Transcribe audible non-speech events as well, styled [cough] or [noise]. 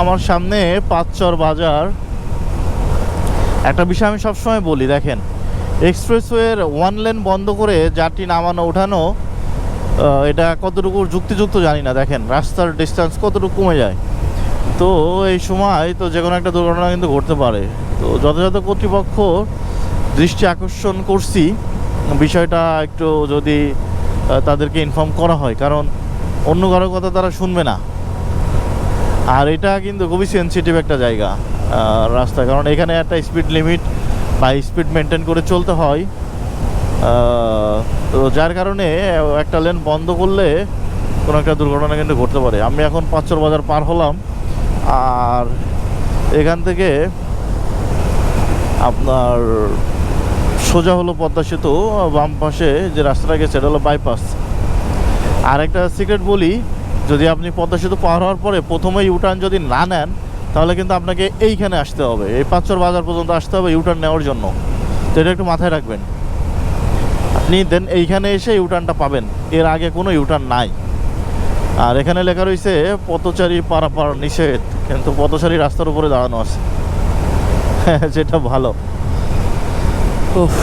আমার সামনে পাঁচচর বাজার। একটা বিষয় আমি সবসময় বলি, দেখেন, এক্সপ্রেসওয়ের ওয়ান লেন বন্ধ করে যাত্রী নামানো, ওঠানো এটা কতটুকু যুক্তিযুক্ত জানি না, দেখেন, রাস্তার ডিস্টেন্স কতটুকু কমে যায়। তো এই সময় তো যে কোনো একটা দুর্ঘটনা কিন্তু ঘটতে পারে। তো যথাযথ কর্তৃপক্ষ দৃষ্টি আকর্ষণ করছি। বিষয়টা একটু যদি তাদেরকে ইনফর্ম করা হয়, কারণ অন্য কারও কথা তারা শুনবে না। আর এটা কিন্তু খুবই সেন্সিটিভ একটা জায়গা রাস্তা। কারণ এখানে একটা স্পিড লিমিট বা স্পিড মেনটেন করে চলতে হয়। তো যার কারণে একটা লেন বন্ধ করলে কোনো একটা দুর্ঘটনা কিন্তু ঘটতে পারে। আমি এখন পাঁচচর বাজার পার হলাম। আর এখান থেকে আপনার সোজা হলো পদ্মা সেতু, বাম পাশে যে রাস্তাটা গেছে, এটা হলো বাইপাস আর একটা সিক্রেট বলি যদি আপনি পদ্মা সেতু পার হওয়ার পরে প্রথমে ইউটার্ন যদি না নেন, তাহলে কিন্তু আপনাকে এইখানে আসতে হবে। এই পাঁচচর বাজার পর্যন্ত আসতে হবে ইউটার্ন নেওয়ার জন্য। তো এটা একটু মাথায় রাখবেন। আপনি দেন এইখানে এসে ইউটার্নটা পাবেন। এর আগে কোনো ইউটার্ন নাই। আর এখানে লেখা রয়েছে পথচারী পারাপার নিষেধ, কিন্তু পথচারী রাস্তার উপরে দাঁড়ানো আছে। [laughs] যেটা ভালো। উফ।